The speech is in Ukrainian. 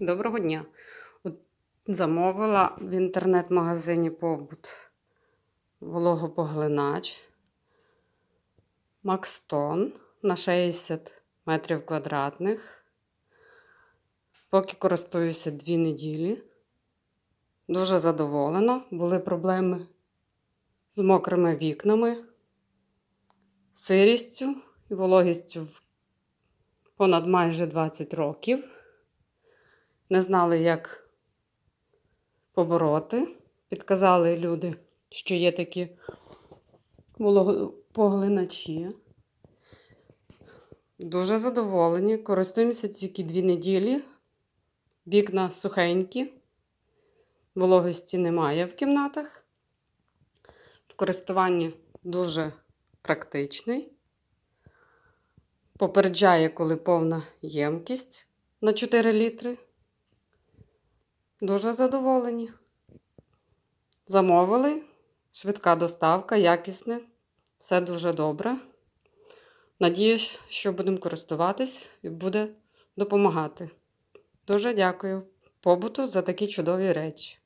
Доброго дня. От замовила в інтернет-магазині побут вологопоглинач Макстон на 60 метрів квадратних. Поки користуюся дві неділі. Дуже задоволена. Були проблеми з мокрими вікнами, сирістю і вологістю понад майже 20 років. Не знали, як побороти. Підказали люди, що є такі вологопоглиначі. Дуже задоволені. Користуємося тільки дві неділі. Вікна сухенькі, вологості немає в кімнатах. В користуванні дуже практичний. Попереджає, коли повна ємкість на 4 літри. Дуже задоволені. Замовили. Швидка доставка, якісне. Все дуже добре. Надіюсь, що будемо користуватись і буде допомагати. Дуже дякую побуту за такі чудові речі.